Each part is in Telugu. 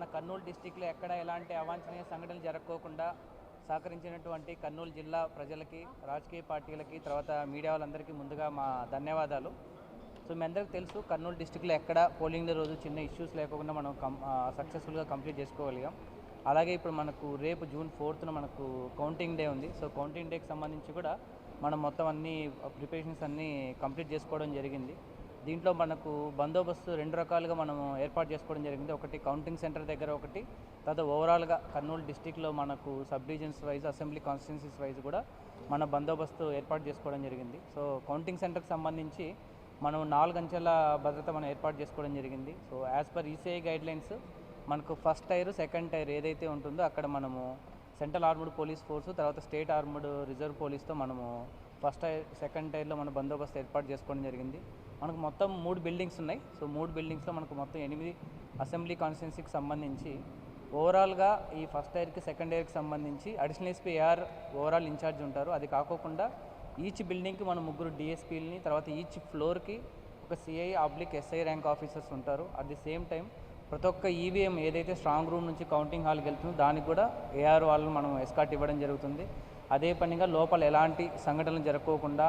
మన కర్నూలు డిస్టిక్లో ఎక్కడ ఎలాంటి అవాంఛనీయ సంఘటనలు జరగకోకుండా సహకరించినటువంటి కర్నూలు జిల్లా ప్రజలకి రాజకీయ పార్టీలకి తర్వాత మీడియా వాళ్ళందరికీ ముందుగా మా ధన్యవాదాలు. సో మీ అందరికీ తెలుసు కర్నూలు డిస్టిక్లో ఎక్కడ పోలింగ్ రోజు చిన్న ఇష్యూస్ లేకుండా మనం కం సక్సెస్ఫుల్గా కంప్లీట్ చేసుకోగలిగాం. అలాగే ఇప్పుడు మనకు రేపు జూన్ ఫోర్త్న మనకు కౌంటింగ్ డే ఉంది. సో కౌంటింగ్ డేకి సంబంధించి కూడా మనం మొత్తం అన్ని ప్రిపరేషన్స్ అన్నీ కంప్లీట్ చేసుకోవడం జరిగింది. దీంట్లో మనకు బందోబస్తు రెండు రకాలుగా మనం ఏర్పాటు చేసుకోవడం జరిగింది. ఒకటి కౌంటింగ్ సెంటర్ దగ్గర ఒకటి తర్వాత ఓవరాల్గా కర్నూలు డిస్టిక్లో మనకు subdivisions wise assembly constituencies wise కూడా మన బందోబస్తు ఏర్పాటు చేసుకోవడం జరిగింది. సో కౌంటింగ్ సెంటర్కి సంబంధించి మనం నాలుగు అంచెల భద్రత మనం ఏర్పాటు చేసుకోవడం జరిగింది. So as per ECI guidelines మనకు ఫస్ట్ టైర్ సెకండ్ టైర్ ఏదైతే ఉంటుందో అక్కడ మనము సెంట్రల్ ఆర్మ్డ్ పోలీస్ ఫోర్సు తర్వాత స్టేట్ ఆర్మ్డ్ రిజర్వ్ పోలీస్తో మనము ఫస్ట్ టైర్ సెకండ్ టైర్లో మన బందోబస్తు ఏర్పాటు చేసుకోవడం జరిగింది. మనకు మొత్తం మూడు బిల్డింగ్స్ ఉన్నాయి. సో మూడు బిల్డింగ్స్లో మనకు మొత్తం ఎనిమిది అసెంబ్లీ కాన్స్టిట్యున్సీకి సంబంధించి ఓవరాల్గా ఈ ఫస్ట్ టైర్కి సెకండ్ ఇయర్కి సంబంధించి additional SP AR overall incharge ఉంటారు. అది కాకోకుండా ఈచ్ బిల్డింగ్కి మన ముగ్గురు డిఎస్పీలని తర్వాత ఈచ్ ఫ్లోర్కి ఒక CI oblique SI rank officers ఉంటారు. అట్ ది సేమ్ టైం ప్రతి ఒక్క ఈవీఎం ఏదైతే స్ట్రాంగ్ రూమ్ నుంచి కౌంటింగ్ హాల్కి వెళ్తుందో దానికి కూడా ఏఆర్ వాళ్ళు మనం ఎస్కాట్ ఇవ్వడం జరుగుతుంది. అదే పనిగా లోపల ఎలాంటి సంఘటనలు జరగకోకుండా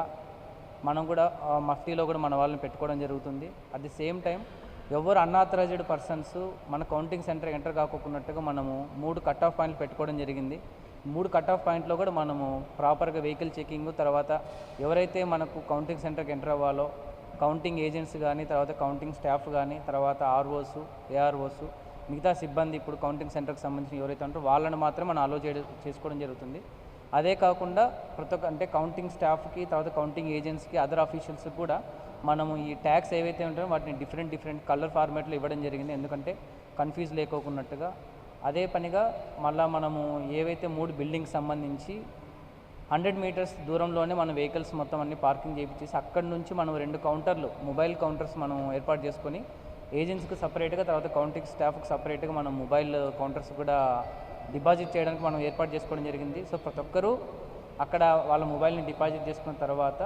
మనం కూడా మఫ్టీలో కూడా మన వాళ్ళని పెట్టుకోవడం జరుగుతుంది. అట్ ది సేమ్ టైం ఎవరు అన్ఆథరైజ్డ్ పర్సన్స్ మన కౌంటింగ్ సెంటర్ ఎంటర్ కాకోకున్నట్టుగా మనము మూడు కట్ ఆఫ్ పాయింట్లు పెట్టుకోవడం జరిగింది. మూడు కట్ ఆఫ్ పాయింట్లో కూడా మనము ప్రాపర్గా వెహికల్ చెకింగ్ తర్వాత ఎవరైతే మనకు కౌంటింగ్ సెంటర్కి ఎంటర్ అవ్వాలో కౌంటింగ్ ఏజెంట్స్ కానీ తర్వాత కౌంటింగ్ స్టాఫ్ కానీ తర్వాత ఆర్ఓస్ ఏఆర్ఓస్ మిగతా సిబ్బంది ఇప్పుడు కౌంటింగ్ సెంటర్కి సంబంధించిన ఎవరైతే ఉంటారో వాళ్ళని మాత్రం మనం అలో చేసుకోవడం జరుగుతుంది. అదే కాకుండా ప్రతి ఒక్క అంటే కౌంటింగ్ స్టాఫ్కి తర్వాత కౌంటింగ్ ఏజెంట్స్కి అదర్ అఫీషియల్స్ కూడా మనము ఈ ట్యాక్స్ ఏవైతే ఉంటాయో వాటిని డిఫరెంట్ డిఫరెంట్ కలర్ ఫార్మాట్లో ఇవ్వడం జరిగింది. ఎందుకంటే కన్ఫ్యూజ్ లేకోకున్నట్టుగా. అదే పనిగా మళ్ళా మనము ఏవైతే మూడు బిల్డింగ్ సంబంధించి హండ్రెడ్ మీటర్స్ దూరంలోనే మన వెహికల్స్ మొత్తం అన్ని పార్కింగ్ చేయించేసి అక్కడి నుంచి మనం రెండు కౌంటర్లు మొబైల్ కౌంటర్స్ మనం ఏర్పాటు చేసుకొని ఏజెంట్స్కి సపరేట్గా తర్వాత కౌంటింగ్ స్టాఫ్కి సపరేట్గా మనం మొబైల్ కౌంటర్స్ కూడా డిపాజిట్ చేయడానికి మనం ఏర్పాటు చేసుకోవడం జరిగింది. సో ప్రతి ఒక్కరూ అక్కడ వాళ్ళ మొబైల్ని డిపాజిట్ చేసుకున్న తర్వాత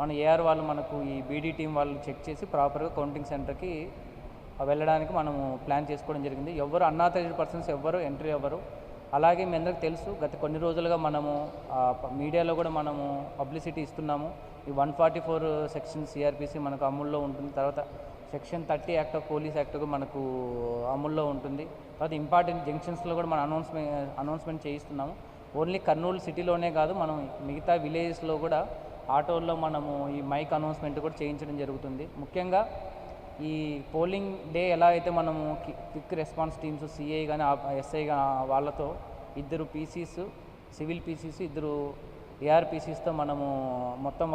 మన ఏఆర్ వాళ్ళు మనకు ఈ బీడీ టీం వాళ్ళు చెక్ చేసి ప్రాపర్గా కౌంటింగ్ సెంటర్కి వెళ్ళడానికి మనము ప్లాన్ చేసుకోవడం జరిగింది. ఎవరు అన్ఆథరైజ్డ్ పర్సన్స్ ఎవ్వరు ఎంట్రీ అవ్వరు అలాగే మీ అందరికి తెలుసు గత కొన్ని రోజులుగా మనము మీడియాలో కూడా మనము పబ్లిసిటీ ఇస్తున్నాము. ఈ one forty four section CrPC మనకు అమల్లో ఉంటుంది. తర్వాత section thirty act of police act కూడా మనకు అమల్లో ఉంటుంది. తర్వాత ఇంపార్టెంట్ జంక్షన్స్లో కూడా మనం అనౌన్స్మెంట్ అనౌన్స్మెంట్ చేయిస్తున్నాము. ఓన్లీ కర్నూలు సిటీలోనే కాదు మనం మిగతా విలేజెస్లో కూడా ఆటోల్లో మనము ఈ మైక్ అనౌన్స్మెంట్ కూడా చేయించడం జరుగుతుంది. ముఖ్యంగా ఈ పోలింగ్ డే ఎలా అయితే మనము క్విక్ రెస్పాన్స్ టీమ్స్ సిఐ కానీ ఎస్ఐ కానీ వాళ్ళతో ఇద్దరు పీసీస్ సివిల్ పీసీస్ ఇద్దరు ఏఆర్పీసీస్తో మనము మొత్తం